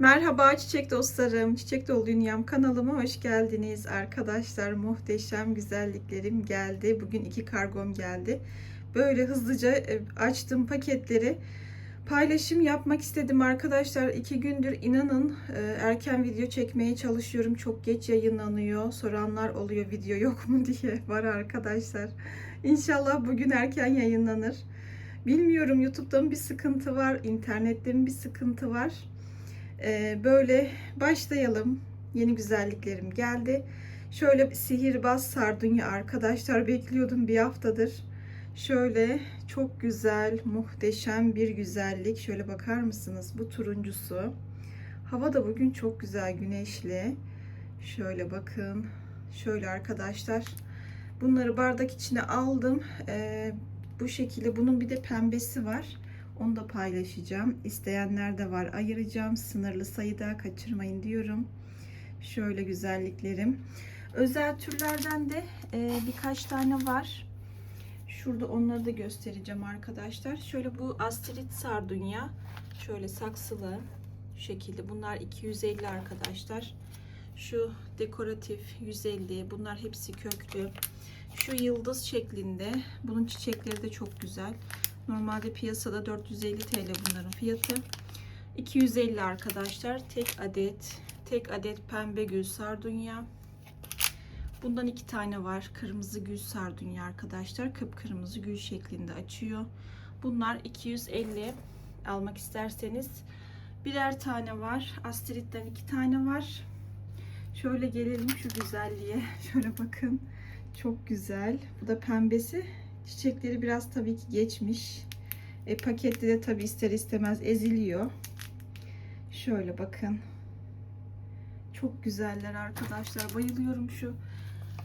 Merhaba çiçek dostlarım. Çiçek Dolu Dünyam kanalıma hoş geldiniz. Arkadaşlar muhteşem güzelliklerim geldi. Bugün iki kargom geldi. Böyle hızlıca e, açtım paketleri. Paylaşım yapmak istedim arkadaşlar. İki gündür inanın e, erken video çekmeye çalışıyorum. Çok geç yayınlanıyor. Soranlar oluyor video yok mu diye. Var arkadaşlar. İnşallah bugün erken yayınlanır. Bilmiyorum YouTube'da mı bir sıkıntı var, internette mi bir sıkıntı var. Ee, böyle başlayalım. Yeni güzelliklerim geldi. Şöyle sihirbaz sardunya arkadaşlar bekliyordum bir haftadır. Şöyle çok güzel, muhteşem bir güzellik. Şöyle bakar mısınız? Bu turuncusu. Hava da bugün çok güzel, güneşli. Şöyle bakın. Şöyle arkadaşlar. Bunları bardak içine aldım. Ee, bu şekilde. Bunun bir de pembesi var. Onu da paylaşacağım. İsteyenler de var. Ayıracağım. Sınırlı sayıda kaçırmayın diyorum. Şöyle güzelliklerim. Özel türlerden de e, birkaç tane var. Şurada onları da göstereceğim arkadaşlar. Şöyle bu astrit sardunya. Şöyle saksılı şekilde. Bunlar 250 arkadaşlar. Şu dekoratif 150. Bunlar hepsi köklü. Şu yıldız şeklinde. Bunun çiçekleri de çok güzel. Normalde piyasada 450 TL bunların fiyatı. 250 arkadaşlar. Tek adet. Tek adet pembe gül sardunya. Bundan iki tane var. Kırmızı gül sardunya arkadaşlar. Kıpkırmızı gül şeklinde açıyor. Bunlar 250 almak isterseniz. Birer tane var. Astrid'den iki tane var. Şöyle gelelim şu güzelliğe. Şöyle bakın. Çok güzel. Bu da pembesi. Çiçekleri biraz tabii ki geçmiş. E, pakette de tabii ister istemez eziliyor. Şöyle bakın. Çok güzeller arkadaşlar. Bayılıyorum şu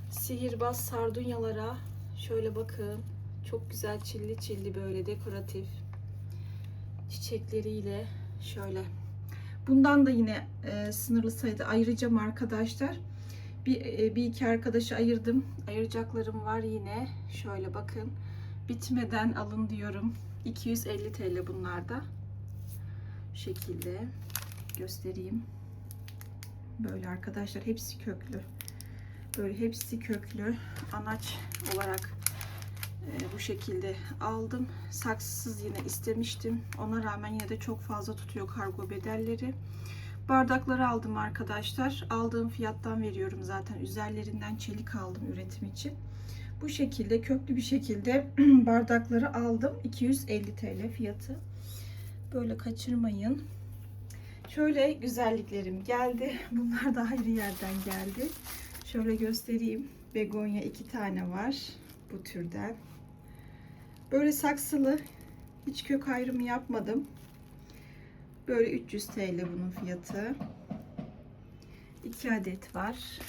sihirbaz sardunyalara. Şöyle bakın. Çok güzel çilli çilli böyle dekoratif çiçekleriyle şöyle. Bundan da yine e, sınırlı sayıda ayıracağım arkadaşlar. Bir, e, bir iki arkadaşı ayırdım. Ayıracaklarım var yine. Şöyle bakın. Bitmeden alın diyorum. 250 TL bunlarda. Bu şekilde göstereyim. Böyle arkadaşlar hepsi köklü. Böyle hepsi köklü. Anaç olarak e, bu şekilde aldım. Saksısız yine istemiştim. Ona rağmen yine de çok fazla tutuyor kargo bedelleri. Bardakları aldım arkadaşlar. Aldığım fiyattan veriyorum zaten. Üzerlerinden çelik aldım üretim için. Bu şekilde köklü bir şekilde bardakları aldım. 250 TL fiyatı. Böyle kaçırmayın. Şöyle güzelliklerim geldi. Bunlar da ayrı yerden geldi. Şöyle göstereyim. Begonya iki tane var bu türden. Böyle saksılı. Hiç kök ayrımı yapmadım. Böyle 300 TL bunun fiyatı. 2 adet var.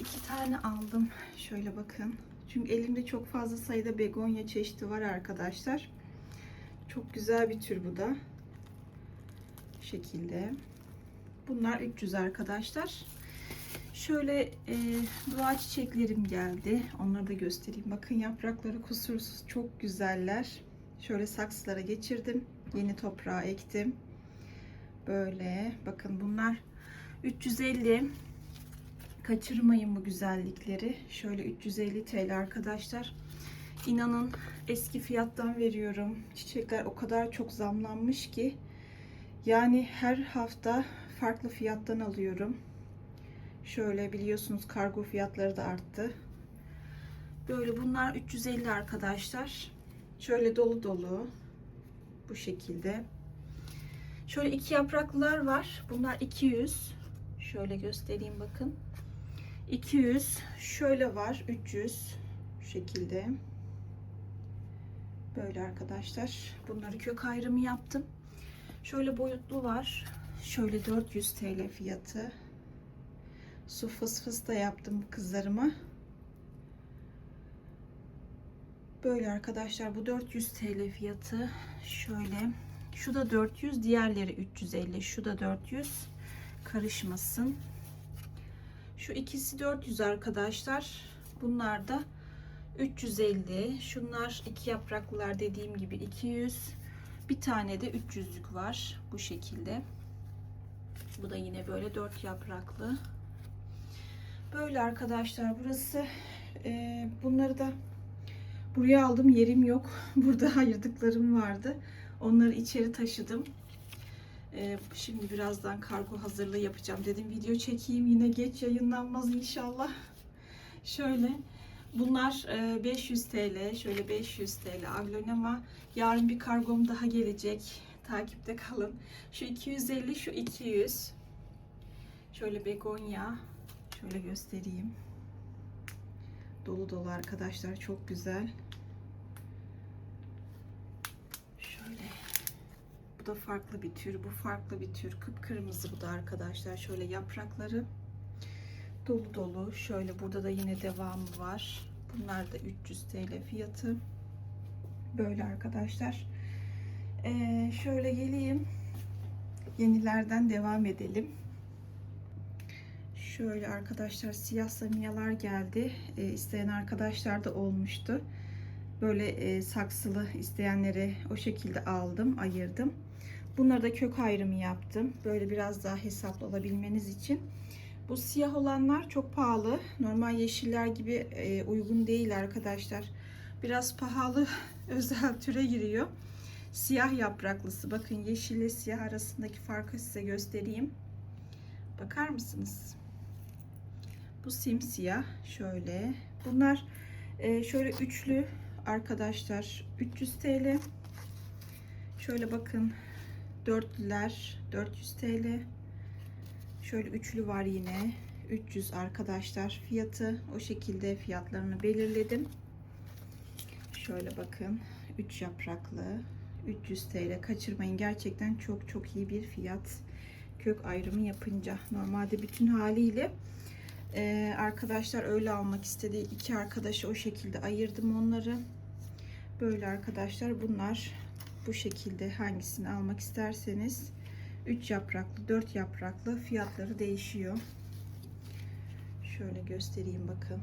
2 tane aldım. Şöyle bakın. Çünkü elimde çok fazla sayıda begonya çeşidi var arkadaşlar. Çok güzel bir tür bu da. Bu şekilde. Bunlar 300 arkadaşlar. Şöyle e, dua çiçeklerim geldi. Onları da göstereyim. Bakın yaprakları kusursuz. Çok güzeller. Şöyle saksılara geçirdim. Yeni toprağa ektim. Böyle. Bakın bunlar 350. Kaçırmayın bu güzellikleri. Şöyle 350 TL arkadaşlar. İnanın eski fiyattan veriyorum. Çiçekler o kadar çok zamlanmış ki. Yani her hafta farklı fiyattan alıyorum. Şöyle biliyorsunuz kargo fiyatları da arttı. Böyle bunlar 350 arkadaşlar. Şöyle dolu dolu. Bu şekilde. Şöyle iki yapraklılar var. Bunlar 200. Şöyle göstereyim bakın. 200. Şöyle var 300. Şu şekilde. Böyle arkadaşlar. Bunları kök ayrımı yaptım. Şöyle boyutlu var. Şöyle 400 TL fiyatı. Su fıs fıs da yaptım kızlarıma. Böyle arkadaşlar bu 400 TL fiyatı. Şöyle. Şu da 400, diğerleri 350. Şu da 400. Karışmasın. Şu ikisi 400 arkadaşlar. Bunlar da 350. Şunlar iki yapraklılar dediğim gibi 200. Bir tane de 300'lük var bu şekilde. Bu da yine böyle dört yapraklı. Böyle arkadaşlar burası. Bunları da buraya aldım. Yerim yok. Burada ayırdıklarım vardı. Onları içeri taşıdım. Ee, şimdi birazdan kargo hazırlığı yapacağım. Dedim video çekeyim. Yine geç yayınlanmaz inşallah. Şöyle. Bunlar e, 500 TL. Şöyle 500 TL aglonema. Yarın bir kargom daha gelecek. Takipte kalın. Şu 250, şu 200. Şöyle begonya. Şöyle göstereyim. Dolu dolu arkadaşlar. Çok güzel. Şöyle. Bu da farklı bir tür. Bu farklı bir tür. Kıpkırmızı bu da arkadaşlar. Şöyle yaprakları dolu dolu. Şöyle burada da yine devamı var. Bunlar da 300 TL fiyatı. Böyle arkadaşlar. Ee, şöyle geleyim. Yenilerden devam edelim. Şöyle arkadaşlar siyah samiyalar geldi. Ee, isteyen arkadaşlar da olmuştu. Böyle e, saksılı isteyenleri o şekilde aldım, ayırdım. Bunları da kök ayrımı yaptım. Böyle biraz daha hesaplı olabilmeniz için. Bu siyah olanlar çok pahalı. Normal yeşiller gibi e, uygun değil arkadaşlar. Biraz pahalı özel türe giriyor. Siyah yapraklısı. Bakın yeşil ile siyah arasındaki farkı size göstereyim. Bakar mısınız? Bu simsiyah. Şöyle. Bunlar e, şöyle üçlü arkadaşlar. 300 TL. Şöyle bakın. Dörtlüler 400 TL. Şöyle üçlü var yine. 300 arkadaşlar fiyatı. O şekilde fiyatlarını belirledim. Şöyle bakın. 3 yapraklı. 300 TL. Kaçırmayın. Gerçekten çok çok iyi bir fiyat. Kök ayrımı yapınca. Normalde bütün haliyle ee, arkadaşlar öyle almak istedi. İki arkadaşı o şekilde ayırdım onları. Böyle arkadaşlar bunlar bu şekilde hangisini almak isterseniz 3 yapraklı 4 yapraklı fiyatları değişiyor. Şöyle göstereyim bakın.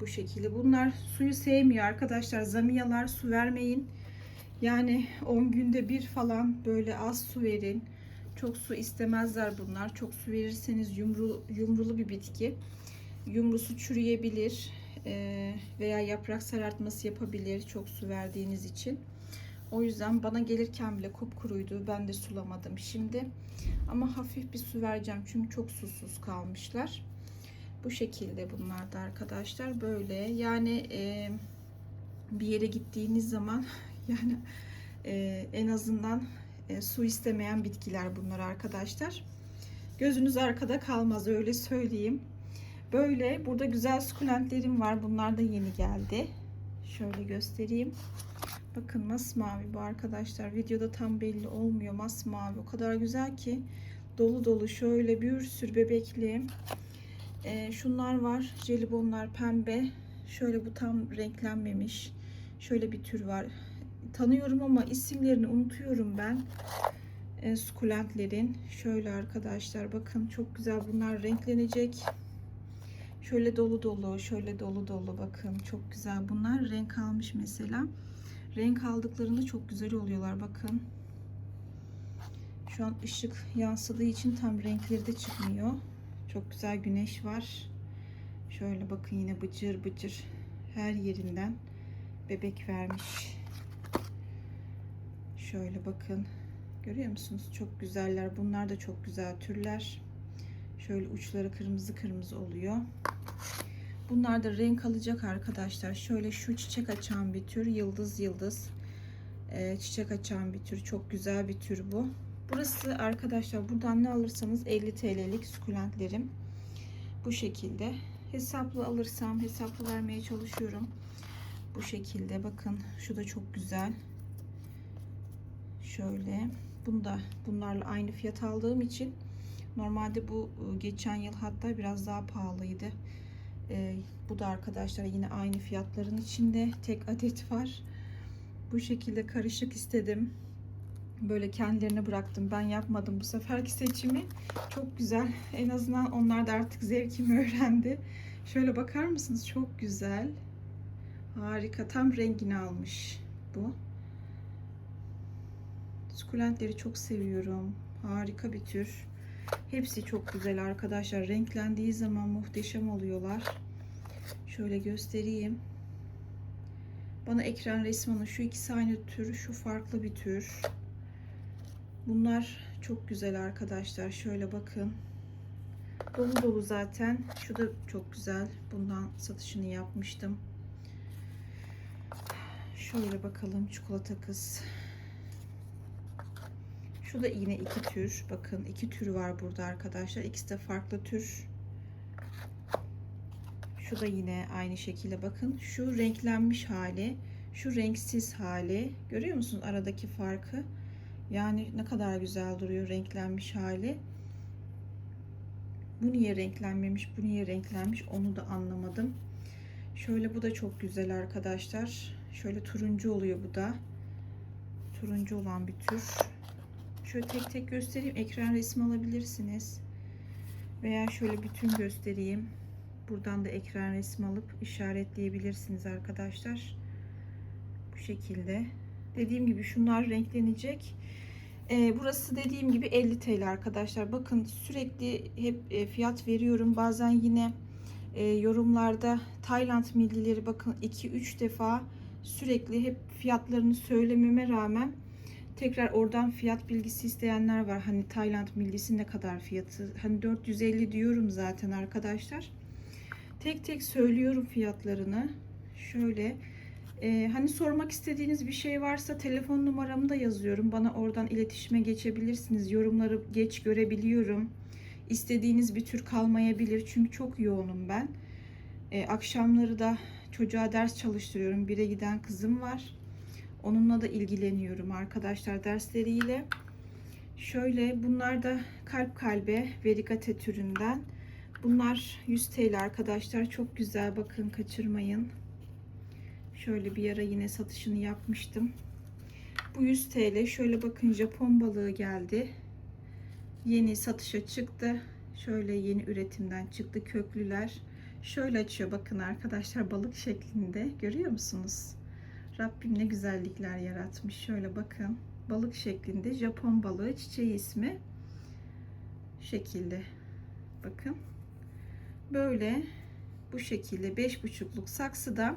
Bu şekilde. Bunlar suyu sevmiyor arkadaşlar. Zamiyalar su vermeyin. Yani 10 günde bir falan böyle az su verin. Çok su istemezler bunlar. Çok su verirseniz yumru, yumrulu bir bitki. Yumrusu çürüyebilir e, veya yaprak sarartması yapabilir çok su verdiğiniz için. O yüzden bana gelirken bile kupkuruydu. Ben de sulamadım şimdi. Ama hafif bir su vereceğim çünkü çok susuz kalmışlar. Bu şekilde bunlar da arkadaşlar böyle. Yani e, bir yere gittiğiniz zaman yani e, en azından e, su istemeyen bitkiler bunlar arkadaşlar. Gözünüz arkada kalmaz öyle söyleyeyim. Böyle burada güzel sukulentlerim var. Bunlar da yeni geldi. Şöyle göstereyim. Bakın masmavi bu arkadaşlar. Videoda tam belli olmuyor. Masmavi o kadar güzel ki dolu dolu şöyle bir sürü bebekli. Ee, şunlar var. Jelibonlar pembe. Şöyle bu tam renklenmemiş. Şöyle bir tür var. Tanıyorum ama isimlerini unutuyorum ben. Ee, sukulentlerin. Şöyle arkadaşlar bakın çok güzel bunlar renklenecek. Şöyle dolu dolu, şöyle dolu dolu bakın çok güzel. Bunlar renk almış mesela. Renk aldıklarında çok güzel oluyorlar bakın. Şu an ışık yansıdığı için tam renkleri de çıkmıyor. Çok güzel güneş var. Şöyle bakın yine bıcır bıcır her yerinden bebek vermiş. Şöyle bakın. Görüyor musunuz? Çok güzeller. Bunlar da çok güzel türler. Şöyle uçları kırmızı kırmızı oluyor. Bunlar da renk alacak arkadaşlar. Şöyle şu çiçek açan bir tür. Yıldız yıldız. Ee, çiçek açan bir tür. Çok güzel bir tür bu. Burası arkadaşlar buradan ne alırsanız 50 TL'lik sukulentlerim. Bu şekilde. Hesaplı alırsam hesaplı vermeye çalışıyorum. Bu şekilde bakın. Şu da çok güzel. Şöyle. Bunda bunlarla aynı fiyat aldığım için Normalde bu e, geçen yıl hatta biraz daha pahalıydı. Ee, bu da arkadaşlar yine aynı fiyatların içinde tek adet var. Bu şekilde karışık istedim. Böyle kendilerine bıraktım. Ben yapmadım bu seferki seçimi. Çok güzel. En azından onlar da artık zevkimi öğrendi. Şöyle bakar mısınız? Çok güzel. Harika. Tam rengini almış bu. Sukulentleri çok seviyorum. Harika bir tür. Hepsi çok güzel arkadaşlar. Renklendiği zaman muhteşem oluyorlar. Şöyle göstereyim. Bana ekran resmini şu ikisi aynı tür, şu farklı bir tür. Bunlar çok güzel arkadaşlar. Şöyle bakın. Dolu dolu zaten. Şu da çok güzel. Bundan satışını yapmıştım. Şöyle bakalım çikolata kız. Şu da yine iki tür. Bakın iki tür var burada arkadaşlar. İkisi de farklı tür. Şu da yine aynı şekilde bakın. Şu renklenmiş hali. Şu renksiz hali. Görüyor musunuz aradaki farkı? Yani ne kadar güzel duruyor renklenmiş hali. Bu niye renklenmemiş, bu niye renklenmiş onu da anlamadım. Şöyle bu da çok güzel arkadaşlar. Şöyle turuncu oluyor bu da. Turuncu olan bir tür. Şöyle tek tek göstereyim. Ekran resmi alabilirsiniz. Veya şöyle bütün göstereyim. Buradan da ekran resmi alıp işaretleyebilirsiniz arkadaşlar. Bu şekilde. Dediğim gibi şunlar renklenecek. Ee, burası dediğim gibi 50 TL arkadaşlar. Bakın sürekli hep e, fiyat veriyorum. Bazen yine e, yorumlarda Tayland millileri bakın 2-3 defa sürekli hep fiyatlarını söylememe rağmen tekrar oradan fiyat bilgisi isteyenler var. Hani Tayland millisi ne kadar fiyatı? Hani 450 diyorum zaten arkadaşlar. Tek tek söylüyorum fiyatlarını. Şöyle ee, hani sormak istediğiniz bir şey varsa telefon numaramı da yazıyorum. Bana oradan iletişime geçebilirsiniz. Yorumları geç görebiliyorum. İstediğiniz bir tür kalmayabilir. Çünkü çok yoğunum ben. Ee, akşamları da çocuğa ders çalıştırıyorum. Bire giden kızım var. Onunla da ilgileniyorum arkadaşlar dersleriyle. Şöyle bunlar da kalp kalbe verigate türünden. Bunlar 100 TL arkadaşlar. Çok güzel bakın kaçırmayın. Şöyle bir ara yine satışını yapmıştım. Bu 100 TL. Şöyle bakın Japon balığı geldi. Yeni satışa çıktı. Şöyle yeni üretimden çıktı köklüler. Şöyle açıyor bakın arkadaşlar balık şeklinde. Görüyor musunuz? Rabbim ne güzellikler yaratmış. Şöyle bakın. Balık şeklinde Japon balığı çiçeği ismi. Şekilde. Bakın. Böyle bu şekilde 5,5'luk saksıda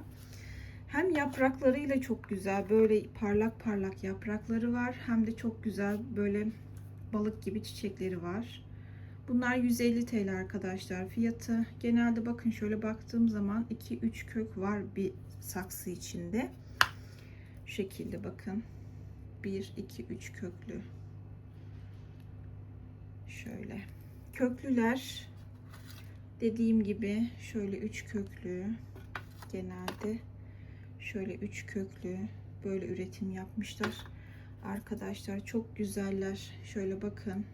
hem yapraklarıyla çok güzel böyle parlak parlak yaprakları var hem de çok güzel böyle balık gibi çiçekleri var. Bunlar 150 TL arkadaşlar fiyatı. Genelde bakın şöyle baktığım zaman 2-3 kök var bir saksı içinde. Şu şekilde bakın. 1 2 3 köklü. Şöyle. Köklüler dediğim gibi şöyle 3 köklü genelde Şöyle üç köklü böyle üretim yapmışlar. Arkadaşlar çok güzeller. Şöyle bakın.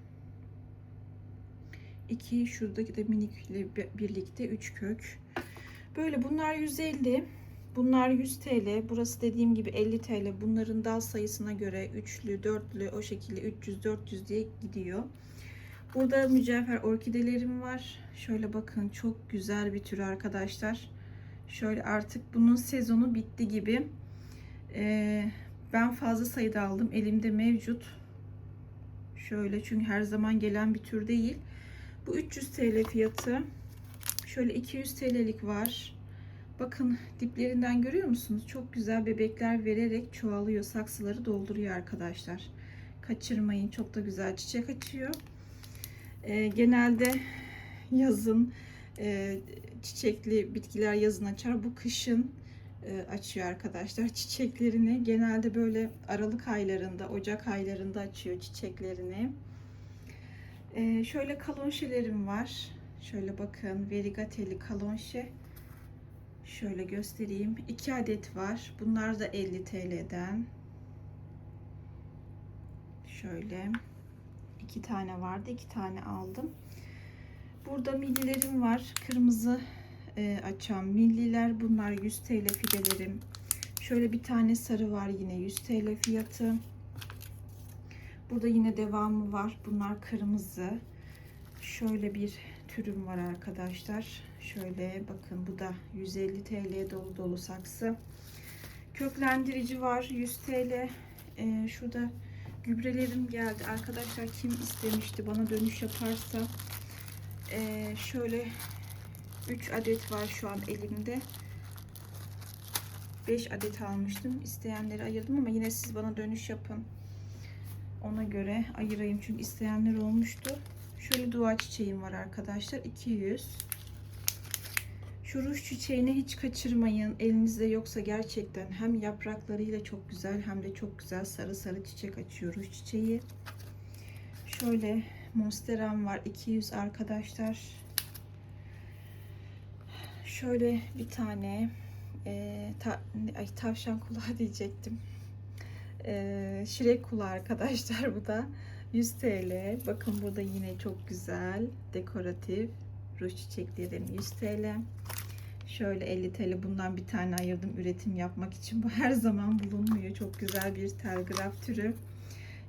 İki şuradaki de minikle birlikte üç kök. Böyle bunlar 150. Bunlar 100 TL. Burası dediğim gibi 50 TL. Bunların dal sayısına göre üçlü, dörtlü o şekilde 300 400 diye gidiyor. Burada mücevher orkidelerim var. Şöyle bakın çok güzel bir tür arkadaşlar. Şöyle artık bunun sezonu bitti gibi. Ee, ben fazla sayıda aldım. Elimde mevcut. Şöyle çünkü her zaman gelen bir tür değil. Bu 300 TL fiyatı. Şöyle 200 TL'lik var. Bakın diplerinden görüyor musunuz? Çok güzel bebekler vererek çoğalıyor. Saksıları dolduruyor arkadaşlar. Kaçırmayın. Çok da güzel çiçek açıyor. Ee, genelde yazın e, çiçekli bitkiler yazın açar. Bu kışın e, açıyor arkadaşlar çiçeklerini. Genelde böyle Aralık aylarında, Ocak aylarında açıyor çiçeklerini. E, şöyle kalonşelerim var. Şöyle bakın verigateli kalonşe. Şöyle göstereyim. 2 adet var. Bunlar da 50 TL'den. Şöyle. iki tane vardı. iki tane aldım. Burada millilerim var. Kırmızı e, açan milliler. Bunlar 100 TL fidelerim. Şöyle bir tane sarı var yine 100 TL fiyatı. Burada yine devamı var. Bunlar kırmızı. Şöyle bir türüm var arkadaşlar. Şöyle bakın bu da 150 TL dolu dolu saksı. Köklendirici var 100 TL. Ee, şurada gübrelerim geldi. Arkadaşlar kim istemişti bana dönüş yaparsa ee, şöyle 3 adet var şu an elimde. 5 adet almıştım. İsteyenleri ayırdım ama yine siz bana dönüş yapın. Ona göre ayırayım çünkü isteyenler olmuştu. Şöyle dua çiçeğim var arkadaşlar. 200. Şu ruj çiçeğini hiç kaçırmayın. Elinizde yoksa gerçekten hem yapraklarıyla çok güzel hem de çok güzel sarı sarı çiçek açıyor ruj çiçeği. Şöyle monsteram var 200 arkadaşlar. Şöyle bir tane e, ta, ay, tavşan kulağı diyecektim. E, şirek kulağı arkadaşlar bu da 100 TL. Bakın burada yine çok güzel dekoratif ruj çiçeklerim 100 TL. Şöyle 50 TL bundan bir tane ayırdım üretim yapmak için. Bu her zaman bulunmuyor. Çok güzel bir telgraf türü.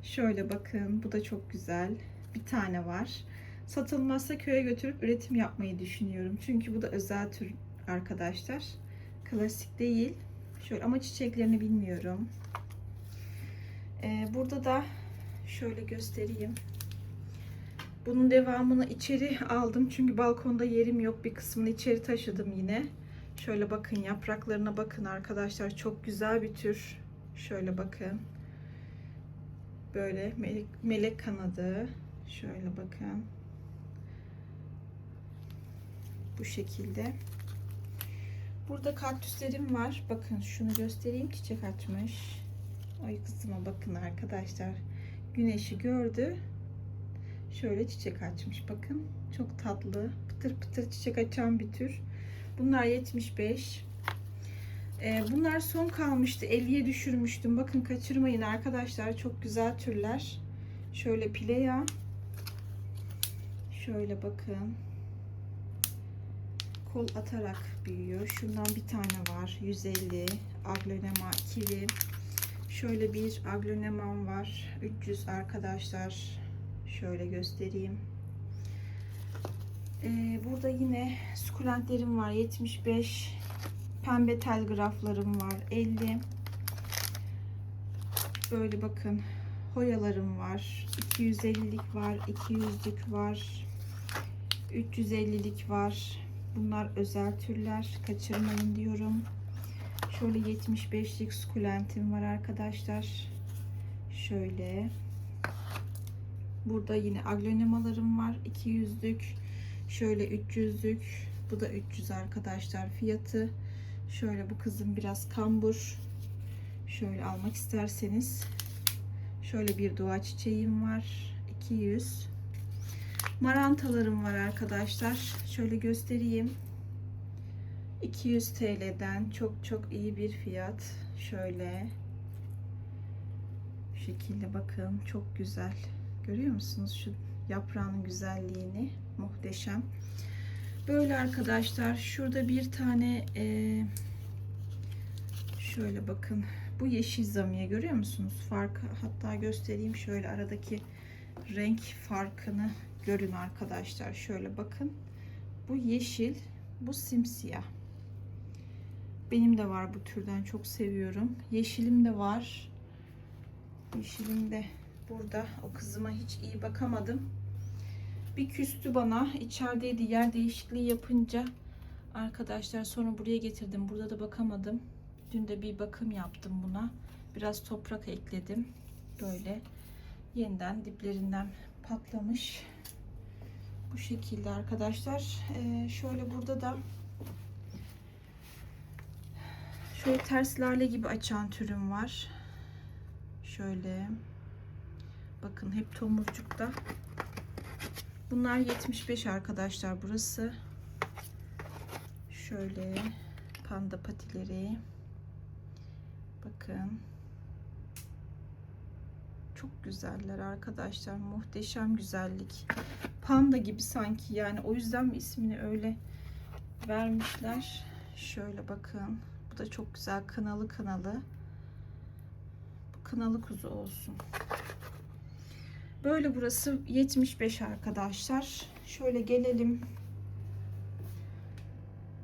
Şöyle bakın bu da çok güzel. Bir tane var. Satılmazsa köye götürüp üretim yapmayı düşünüyorum. Çünkü bu da özel tür arkadaşlar. Klasik değil. Şöyle ama çiçeklerini bilmiyorum. Ee, burada da şöyle göstereyim. Bunun devamını içeri aldım. Çünkü balkonda yerim yok. Bir kısmını içeri taşıdım yine. Şöyle bakın yapraklarına bakın arkadaşlar. Çok güzel bir tür. Şöyle bakın. Böyle melek, melek kanadı. Şöyle bakın. Bu şekilde. Burada kaktüslerim var. Bakın şunu göstereyim. Çiçek açmış. Ay kızıma bakın arkadaşlar. Güneşi gördü. Şöyle çiçek açmış. Bakın çok tatlı. Pıtır pıtır çiçek açan bir tür. Bunlar 75. Ee, bunlar son kalmıştı. 50'ye düşürmüştüm. Bakın kaçırmayın arkadaşlar. Çok güzel türler. Şöyle pileya. Şöyle bakın. Kol atarak büyüyor. Şundan bir tane var. 150. Aglonema kivi. Şöyle bir aglonemam var. 300 arkadaşlar. Şöyle göstereyim. Ee, burada yine sukulentlerim var. 75. Pembe telgraflarım var. 50. Böyle bakın. Hoyalarım var. 250'lik var. 200'lük var. 350'lik var. Bunlar özel türler. Kaçırmayın diyorum. Şöyle 75'lik sukulentim var arkadaşlar. Şöyle. Burada yine aglonemalarım var. 200'lük. Şöyle 300'lük. Bu da 300 arkadaşlar fiyatı. Şöyle bu kızım biraz kambur. Şöyle almak isterseniz. Şöyle bir dua çiçeğim var. 200. Marantalarım var arkadaşlar. Şöyle göstereyim. 200 TL'den çok çok iyi bir fiyat. Şöyle. Bu şekilde bakın. Çok güzel. Görüyor musunuz şu yaprağın güzelliğini? Muhteşem. Böyle arkadaşlar. Şurada bir tane e, şöyle bakın. Bu yeşil zamiye görüyor musunuz? Farkı hatta göstereyim. Şöyle aradaki renk farkını görün arkadaşlar. Şöyle bakın. Bu yeşil. Bu simsiyah. Benim de var bu türden. Çok seviyorum. Yeşilim de var. Yeşilim de burada. O kızıma hiç iyi bakamadım. Bir küstü bana. İçerideydi. Yer değişikliği yapınca arkadaşlar sonra buraya getirdim. Burada da bakamadım. Dün de bir bakım yaptım buna. Biraz toprak ekledim. Böyle yeniden diplerinden patlamış. Bu şekilde arkadaşlar. Ee, şöyle burada da şöyle ters lale gibi açan türüm var. Şöyle bakın hep tomurcukta. Bunlar 75 arkadaşlar burası. Şöyle panda patileri. Bakın. Çok güzeller arkadaşlar. Muhteşem güzellik. Panda gibi sanki yani. O yüzden mi ismini öyle vermişler. Şöyle bakın. Bu da çok güzel. Kınalı kınalı. Bu kınalı kuzu olsun. Böyle burası 75 arkadaşlar. Şöyle gelelim.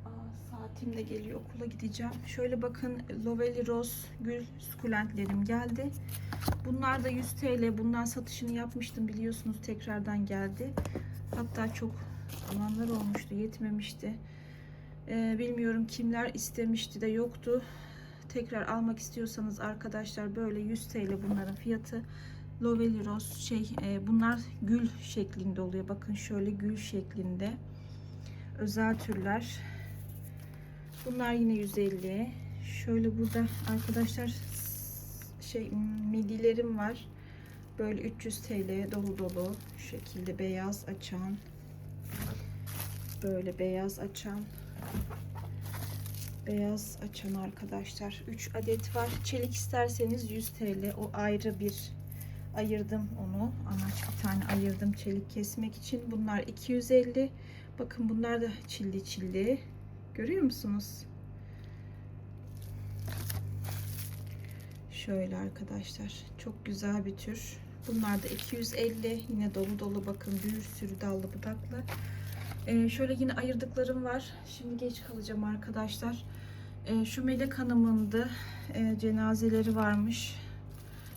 Aa, saatim de geliyor. Okula gideceğim. Şöyle bakın Lovely Rose gül sukulentlerim geldi. Bunlar da 100 TL. Bundan satışını yapmıştım biliyorsunuz tekrardan geldi. Hatta çok alanlar olmuştu yetmemişti. Ee, bilmiyorum kimler istemişti de yoktu. Tekrar almak istiyorsanız arkadaşlar böyle 100 TL bunların fiyatı. Lovely şey e, bunlar gül şeklinde oluyor. Bakın şöyle gül şeklinde. Özel türler. Bunlar yine 150. Şöyle burada arkadaşlar şey midilerim var. Böyle 300 TL dolu dolu şekilde beyaz açan. Böyle beyaz açan. Beyaz açan arkadaşlar. 3 adet var. Çelik isterseniz 100 TL. O ayrı bir ayırdım onu. Amaç bir tane ayırdım çelik kesmek için. Bunlar 250. Bakın bunlar da çilli çilli. Görüyor musunuz? Şöyle arkadaşlar. Çok güzel bir tür. Bunlar da 250. Yine dolu dolu bakın bir sürü dallı budaklı. Ee, şöyle yine ayırdıklarım var. Şimdi geç kalacağım arkadaşlar. Ee, şu Melek Hanım'ındı. Ee, cenazeleri varmış.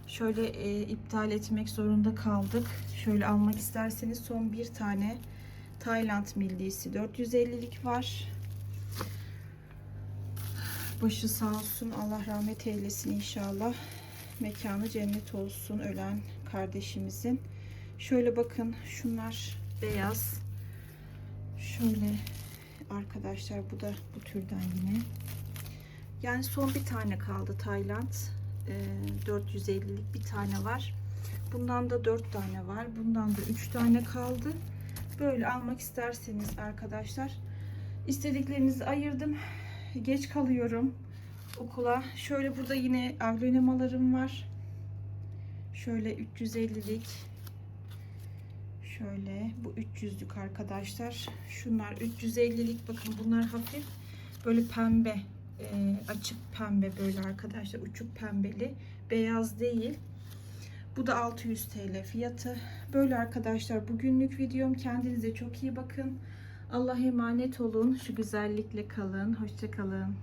Şöyle e, iptal etmek zorunda kaldık. Şöyle almak isterseniz son bir tane Tayland millisi 450'lik var. Başı sağ olsun. Allah rahmet eylesin inşallah. Mekanı cennet olsun ölen kardeşimizin. Şöyle bakın şunlar beyaz. Şöyle arkadaşlar bu da bu türden yine. Yani son bir tane kaldı Tayland. Ee, 450'lik bir tane var. Bundan da 4 tane var. Bundan da 3 tane kaldı. Böyle almak isterseniz arkadaşlar istediklerinizi ayırdım. Geç kalıyorum okula. Şöyle burada yine avlönemalarım var. Şöyle 350'lik. Şöyle bu 300'lük arkadaşlar. Şunlar 350'lik. Bakın bunlar hafif böyle pembe e, açık pembe böyle arkadaşlar uçuk pembeli beyaz değil. Bu da 600 TL fiyatı. Böyle arkadaşlar bugünlük videom. Kendinize çok iyi bakın. Allah'a emanet olun. Şu güzellikle kalın. Hoşça kalın